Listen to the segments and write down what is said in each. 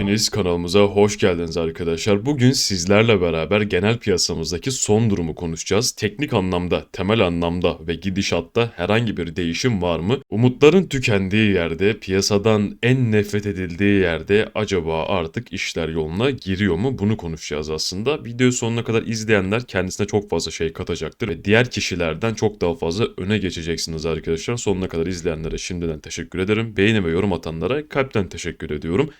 Hepiniz kanalımıza hoş geldiniz arkadaşlar. Bugün sizlerle beraber genel piyasamızdaki son durumu konuşacağız. Teknik anlamda, temel anlamda ve gidişatta herhangi bir değişim var mı? Umutların tükendiği yerde, piyasadan en nefret edildiği yerde acaba artık işler yoluna giriyor mu? Bunu konuşacağız aslında. Video sonuna kadar izleyenler kendisine çok fazla şey katacaktır ve diğer kişilerden çok daha fazla öne geçeceksiniz arkadaşlar. Sonuna kadar izleyenlere şimdiden teşekkür ederim. Beğeni ve yorum atanlara kalpten teşekkür ediyorum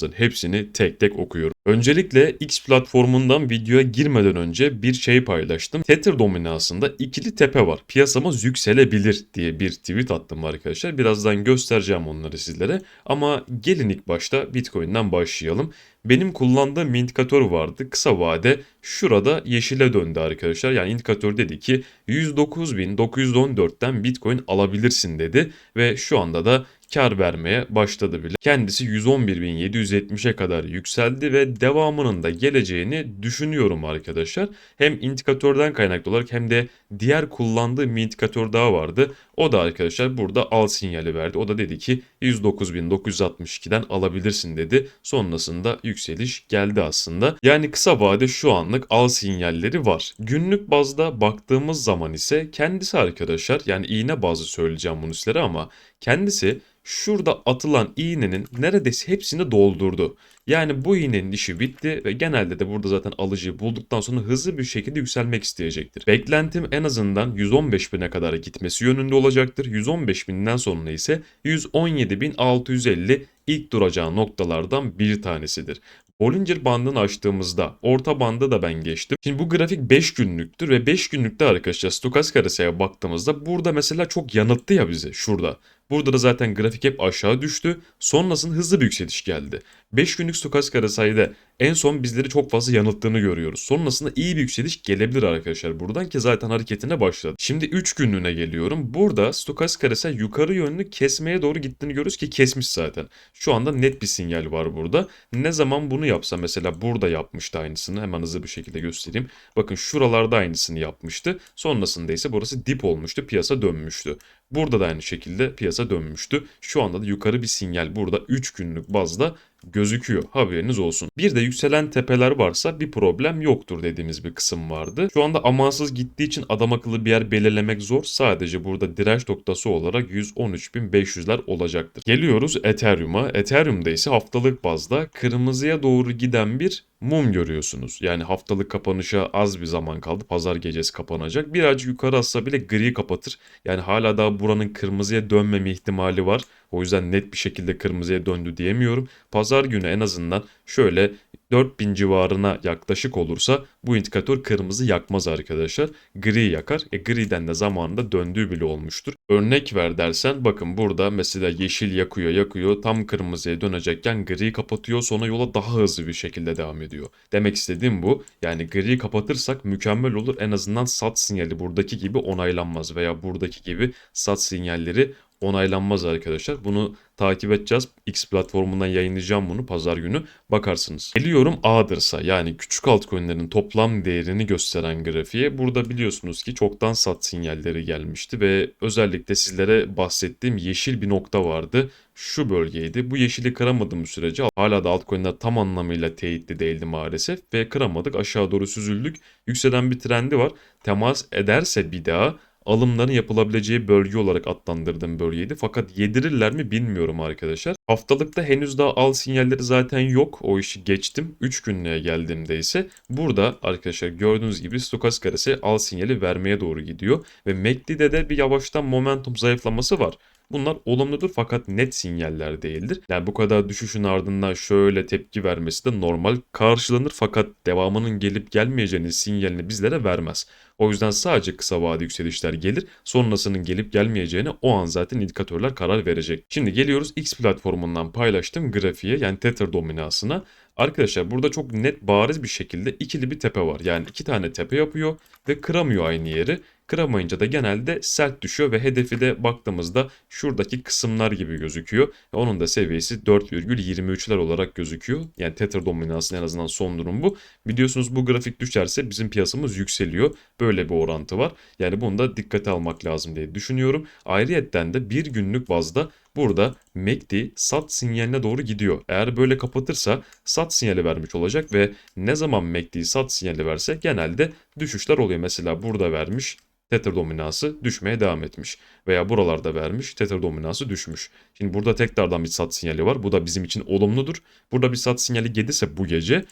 yorumlarınızın hepsini tek tek okuyorum. Öncelikle X platformundan videoya girmeden önce bir şey paylaştım. Tether dominasında ikili tepe var. Piyasamız yükselebilir diye bir tweet attım arkadaşlar. Birazdan göstereceğim onları sizlere. Ama gelin ilk başta Bitcoin'den başlayalım. Benim kullandığım indikatör vardı. Kısa vade şurada yeşile döndü arkadaşlar. Yani indikatör dedi ki 109.914'ten Bitcoin alabilirsin dedi. Ve şu anda da kar vermeye başladı bile. Kendisi 111.770'e kadar yükseldi ve devamının da geleceğini düşünüyorum arkadaşlar. Hem indikatörden kaynaklı olarak hem de diğer kullandığım bir indikatör daha vardı. O da arkadaşlar burada al sinyali verdi. O da dedi ki 109.962'den alabilirsin dedi. Sonrasında yükseliş geldi aslında. Yani kısa vade şu anlık al sinyalleri var. Günlük bazda baktığımız zaman ise kendisi arkadaşlar yani iğne bazı söyleyeceğim bunu sizlere ama kendisi şurada atılan iğnenin neredeyse hepsini doldurdu. Yani bu iğnenin işi bitti ve genelde de burada zaten alıcıyı bulduktan sonra hızlı bir şekilde yükselmek isteyecektir. Beklentim en azından 115 bine kadar gitmesi yönünde olacaktır. 115 binden sonra ise 117.650 ilk duracağı noktalardan bir tanesidir. Bollinger bandını açtığımızda orta bandı da ben geçtim. Şimdi bu grafik 5 günlüktür ve 5 günlükte arkadaşlar stokastik haritaya baktığımızda burada mesela çok yanılttı ya bizi şurada. Burada da zaten grafik hep aşağı düştü. Sonrasında hızlı bir yükseliş geldi. 5 günlük stokastik arasaydı en son bizleri çok fazla yanılttığını görüyoruz. Sonrasında iyi bir yükseliş gelebilir arkadaşlar buradan ki zaten hareketine başladı. Şimdi 3 günlüğüne geliyorum. Burada stokastik arası yukarı yönlü kesmeye doğru gittiğini görüyoruz ki kesmiş zaten. Şu anda net bir sinyal var burada. Ne zaman bunu yapsa mesela burada yapmıştı aynısını. Hemen hızlı bir şekilde göstereyim. Bakın şuralarda aynısını yapmıştı. Sonrasında ise burası dip olmuştu. Piyasa dönmüştü. Burada da aynı şekilde piyasa dönmüştü. Şu anda da yukarı bir sinyal burada 3 günlük bazda gözüküyor. Haberiniz olsun. Bir de yükselen tepeler varsa bir problem yoktur dediğimiz bir kısım vardı. Şu anda amansız gittiği için adam akıllı bir yer belirlemek zor. Sadece burada direnç noktası olarak 113.500'ler olacaktır. Geliyoruz Ethereum'a. Ethereum'da ise haftalık bazda kırmızıya doğru giden bir mum görüyorsunuz. Yani haftalık kapanışa az bir zaman kaldı. Pazar gecesi kapanacak. Birazcık yukarı atsa bile gri kapatır. Yani hala daha buranın kırmızıya dönmeme ihtimali var. O yüzden net bir şekilde kırmızıya döndü diyemiyorum. Pazar günü en azından şöyle 4000 civarına yaklaşık olursa bu indikatör kırmızı yakmaz arkadaşlar. Gri yakar. E griden de zamanında döndüğü bile olmuştur. Örnek ver dersen bakın burada mesela yeşil yakıyor yakıyor tam kırmızıya dönecekken gri kapatıyor sonra yola daha hızlı bir şekilde devam ediyor. Demek istediğim bu. Yani gri kapatırsak mükemmel olur. En azından sat sinyali buradaki gibi onaylanmaz veya buradaki gibi sat sinyalleri onaylanmaz arkadaşlar. Bunu takip edeceğiz. X platformundan yayınlayacağım bunu pazar günü. Bakarsınız. Geliyorum A'dırsa yani küçük altcoin'lerin toplam değerini gösteren grafiğe. Burada biliyorsunuz ki çoktan sat sinyalleri gelmişti ve özellikle sizlere bahsettiğim yeşil bir nokta vardı. Şu bölgeydi. Bu yeşili kıramadığım sürece hala da altcoin'ler tam anlamıyla teyitli değildi maalesef ve kıramadık. Aşağı doğru süzüldük. Yükselen bir trendi var. Temas ederse bir daha alımların yapılabileceği bölge olarak adlandırdığım bölgeydi. Fakat yedirirler mi bilmiyorum arkadaşlar. Haftalıkta henüz daha al sinyalleri zaten yok. O işi geçtim. 3 günlüğe geldiğimde ise burada arkadaşlar gördüğünüz gibi stokastik arası al sinyali vermeye doğru gidiyor. Ve MACD'de de bir yavaştan momentum zayıflaması var. Bunlar olumludur fakat net sinyaller değildir. Yani bu kadar düşüşün ardından şöyle tepki vermesi de normal karşılanır fakat devamının gelip gelmeyeceğini sinyalini bizlere vermez. O yüzden sadece kısa vade yükselişler gelir. Sonrasının gelip gelmeyeceğini o an zaten indikatörler karar verecek. Şimdi geliyoruz X platformundan paylaştığım grafiğe yani Tether dominasına. Arkadaşlar burada çok net bariz bir şekilde ikili bir tepe var. Yani iki tane tepe yapıyor ve kıramıyor aynı yeri. Kıramayınca da genelde sert düşüyor ve hedefi de baktığımızda şuradaki kısımlar gibi gözüküyor. Onun da seviyesi 4,23'ler olarak gözüküyor. Yani Tether dominansının en azından son durum bu. Biliyorsunuz bu grafik düşerse bizim piyasamız yükseliyor. Böyle bir orantı var. Yani bunu da dikkate almak lazım diye düşünüyorum. Ayrıyetten de bir günlük bazda bu burada MACD sat sinyaline doğru gidiyor. Eğer böyle kapatırsa sat sinyali vermiş olacak ve ne zaman MACD sat sinyali verse genelde düşüşler oluyor. Mesela burada vermiş Tether dominansı düşmeye devam etmiş. Veya buralarda vermiş Tether dominansı düşmüş. Şimdi burada tekrardan bir sat sinyali var. Bu da bizim için olumludur. Burada bir sat sinyali gelirse bu gece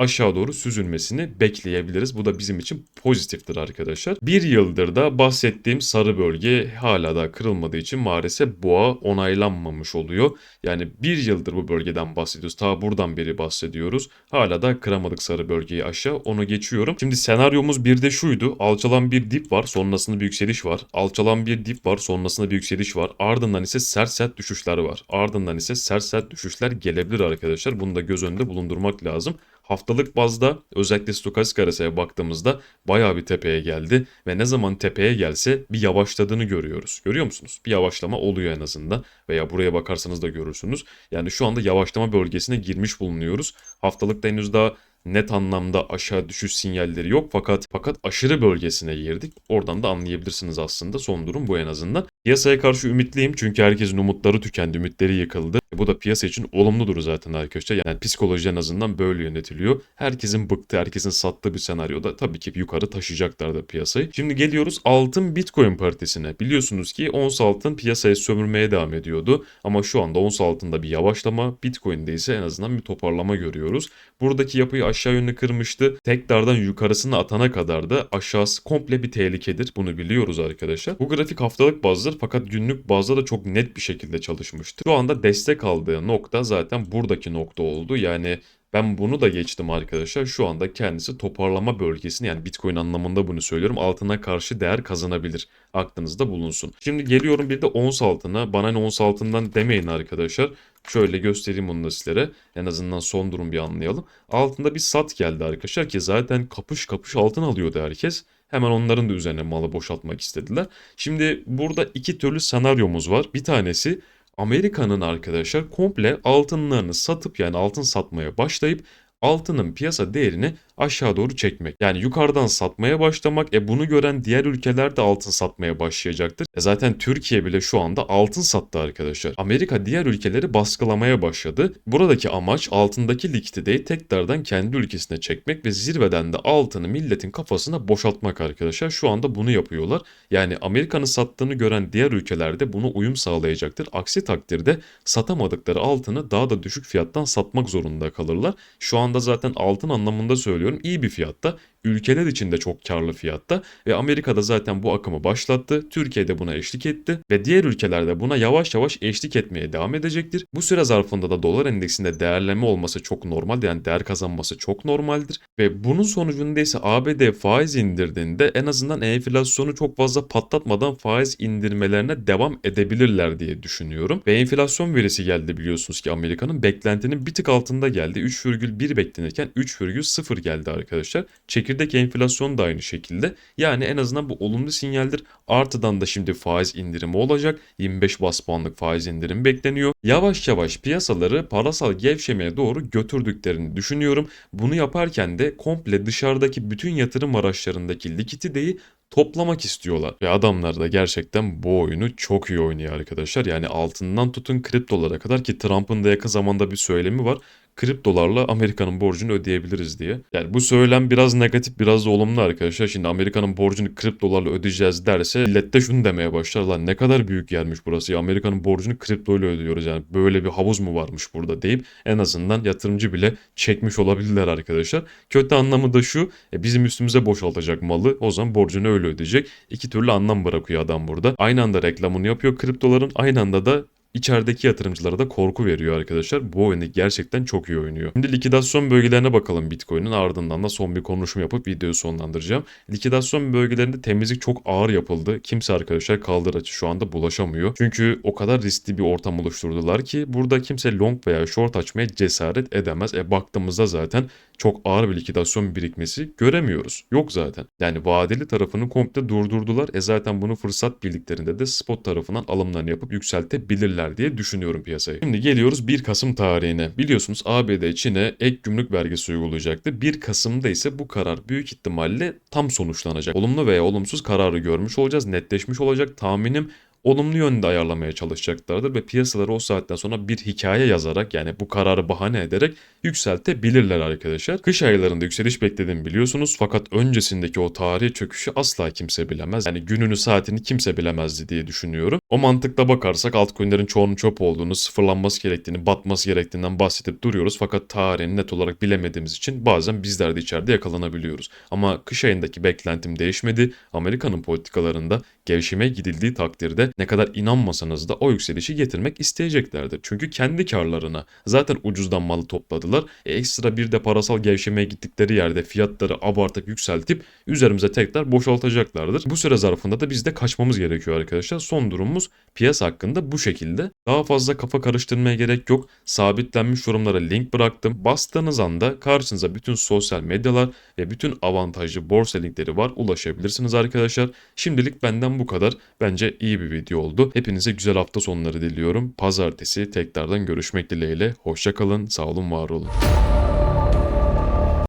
aşağı doğru süzülmesini bekleyebiliriz. Bu da bizim için pozitiftir arkadaşlar. Bir yıldır da bahsettiğim sarı bölge hala da kırılmadığı için maalesef boğa onaylanmamış oluyor. Yani bir yıldır bu bölgeden bahsediyoruz. Ta buradan beri bahsediyoruz. Hala da kıramadık sarı bölgeyi aşağı. Onu geçiyorum. Şimdi senaryomuz bir de şuydu. Alçalan bir dip var. Sonrasında bir yükseliş var. Alçalan bir dip var. Sonrasında bir yükseliş var. Ardından ise sert sert düşüşler var. Ardından ise sert sert düşüşler gelebilir arkadaşlar. Bunu da göz önünde bulundurmak lazım. Haftalık bazda özellikle stokastik arasaya baktığımızda bayağı bir tepeye geldi ve ne zaman tepeye gelse bir yavaşladığını görüyoruz. Görüyor musunuz? Bir yavaşlama oluyor en azından veya buraya bakarsanız da görürsünüz. Yani şu anda yavaşlama bölgesine girmiş bulunuyoruz. Haftalıkta henüz daha net anlamda aşağı düşüş sinyalleri yok fakat fakat aşırı bölgesine girdik. Oradan da anlayabilirsiniz aslında son durum bu en azından. Piyasaya karşı ümitliyim çünkü herkesin umutları tükendi, ümitleri yıkıldı. Bu da piyasa için olumludur zaten arkadaşlar. Yani psikoloji en azından böyle yönetiliyor. Herkesin bıktığı, herkesin sattığı bir senaryoda tabii ki yukarı taşıyacaklardır piyasayı. Şimdi geliyoruz altın Bitcoin paritesine. Biliyorsunuz ki ons altın piyasaya sömürmeye devam ediyordu. Ama şu anda ons altında bir yavaşlama, Bitcoin'de ise en azından bir toparlama görüyoruz. Buradaki yapıyı aşağı yönlü kırmıştı. Tekrardan yukarısını atana kadar da aşağısı komple bir tehlikedir. Bunu biliyoruz arkadaşlar. Bu grafik haftalık bazdır fakat günlük bazda da çok net bir şekilde çalışmıştı. Şu anda destek aldığı nokta zaten buradaki nokta oldu. Yani ben bunu da geçtim arkadaşlar. Şu anda kendisi toparlama bölgesini yani Bitcoin anlamında bunu söylüyorum. Altına karşı değer kazanabilir. Aklınızda bulunsun. Şimdi geliyorum bir de ons altına. Bana ne ons altından demeyin arkadaşlar. Şöyle göstereyim bunu da sizlere. En azından son durum bir anlayalım. Altında bir sat geldi arkadaşlar ki zaten kapış kapış altın alıyordu herkes. Hemen onların da üzerine malı boşaltmak istediler. Şimdi burada iki türlü senaryomuz var. Bir tanesi Amerika'nın arkadaşlar komple altınlarını satıp yani altın satmaya başlayıp altının piyasa değerini aşağı doğru çekmek. Yani yukarıdan satmaya başlamak. E bunu gören diğer ülkeler de altın satmaya başlayacaktır. E zaten Türkiye bile şu anda altın sattı arkadaşlar. Amerika diğer ülkeleri baskılamaya başladı. Buradaki amaç altındaki likiditeyi tekrardan kendi ülkesine çekmek ve zirveden de altını milletin kafasına boşaltmak arkadaşlar. Şu anda bunu yapıyorlar. Yani Amerika'nın sattığını gören diğer ülkeler de buna uyum sağlayacaktır. Aksi takdirde satamadıkları altını daha da düşük fiyattan satmak zorunda kalırlar. Şu anda zaten altın anlamında söylüyorum iyi bir fiyatta. Ülkeler için de çok karlı fiyatta ve Amerika'da zaten bu akımı başlattı. Türkiye'de buna eşlik etti ve diğer ülkelerde buna yavaş yavaş eşlik etmeye devam edecektir. Bu süre zarfında da dolar endeksinde değerleme olması çok normal yani değer kazanması çok normaldir ve bunun sonucunda ise ABD faiz indirdiğinde en azından enflasyonu çok fazla patlatmadan faiz indirmelerine devam edebilirler diye düşünüyorum. Ve enflasyon verisi geldi biliyorsunuz ki Amerika'nın beklentinin bir tık altında geldi. 3,1 beklenirken 3,0 geldi arkadaşlar. Çekirdek enflasyon da aynı şekilde. Yani en azından bu olumlu sinyaldir. Artıdan da şimdi faiz indirimi olacak. 25 bas puanlık faiz indirim bekleniyor. Yavaş yavaş piyasaları parasal gevşemeye doğru götürdüklerini düşünüyorum. Bunu yaparken de komple dışarıdaki bütün yatırım araçlarındaki likiditeyi toplamak istiyorlar. Ve adamlar da gerçekten bu oyunu çok iyi oynuyor arkadaşlar. Yani altından tutun kriptolara kadar ki Trump'ın da yakın zamanda bir söylemi var kriptolarla Amerika'nın borcunu ödeyebiliriz diye. Yani bu söylem biraz negatif biraz da olumlu arkadaşlar. Şimdi Amerika'nın borcunu kriptolarla ödeyeceğiz derse millet de şunu demeye başlar. Lan ne kadar büyük yermiş burası ya Amerika'nın borcunu kriptoyla ödüyoruz yani böyle bir havuz mu varmış burada deyip en azından yatırımcı bile çekmiş olabilirler arkadaşlar. Kötü anlamı da şu e, bizim üstümüze boşaltacak malı o zaman borcunu öyle ödeyecek. İki türlü anlam bırakıyor adam burada. Aynı anda reklamını yapıyor kriptoların aynı anda da İçerideki yatırımcılara da korku veriyor arkadaşlar. Bu oyunu gerçekten çok iyi oynuyor. Şimdi likidasyon bölgelerine bakalım Bitcoin'in ardından da son bir konuşma yapıp videoyu sonlandıracağım. Likidasyon bölgelerinde temizlik çok ağır yapıldı. Kimse arkadaşlar kaldıraçı şu anda bulaşamıyor. Çünkü o kadar riskli bir ortam oluşturdular ki burada kimse long veya short açmaya cesaret edemez. E baktığımızda zaten çok ağır bir likidasyon birikmesi göremiyoruz. Yok zaten. Yani vadeli tarafını komple durdurdular. E zaten bunu fırsat bildiklerinde de spot tarafından alımlarını yapıp yükseltebilirler diye düşünüyorum piyasayı. Şimdi geliyoruz 1 Kasım tarihine. Biliyorsunuz ABD Çin'e ek gümrük vergisi uygulayacaktı. 1 Kasım'da ise bu karar büyük ihtimalle tam sonuçlanacak. Olumlu veya olumsuz kararı görmüş olacağız. Netleşmiş olacak. Tahminim olumlu yönde ayarlamaya çalışacaklardır ve piyasaları o saatten sonra bir hikaye yazarak yani bu kararı bahane ederek yükseltebilirler arkadaşlar. Kış aylarında yükseliş beklediğimi biliyorsunuz fakat öncesindeki o tarihi çöküşü asla kimse bilemez. Yani gününü saatini kimse bilemezdi diye düşünüyorum. O mantıkla bakarsak altcoin'lerin çoğunun çöp olduğunu, sıfırlanması gerektiğini, batması gerektiğinden bahsedip duruyoruz fakat tarihini net olarak bilemediğimiz için bazen bizler de içeride yakalanabiliyoruz. Ama kış ayındaki beklentim değişmedi. Amerika'nın politikalarında gevşemeye gidildiği takdirde ne kadar inanmasanız da o yükselişi getirmek isteyeceklerdir. Çünkü kendi karlarına zaten ucuzdan malı topladılar. E, ekstra bir de parasal gevşemeye gittikleri yerde fiyatları abartıp yükseltip üzerimize tekrar boşaltacaklardır. Bu süre zarfında da biz de kaçmamız gerekiyor arkadaşlar. Son durumumuz piyasa hakkında bu şekilde. Daha fazla kafa karıştırmaya gerek yok. Sabitlenmiş yorumlara link bıraktım. Bastığınız anda karşınıza bütün sosyal medyalar ve bütün avantajlı borsa linkleri var. Ulaşabilirsiniz arkadaşlar. Şimdilik benden bu kadar. Bence iyi bir video oldu. Hepinize güzel hafta sonları diliyorum. Pazartesi tekrardan görüşmek dileğiyle. Hoşçakalın, sağ olun, var olun.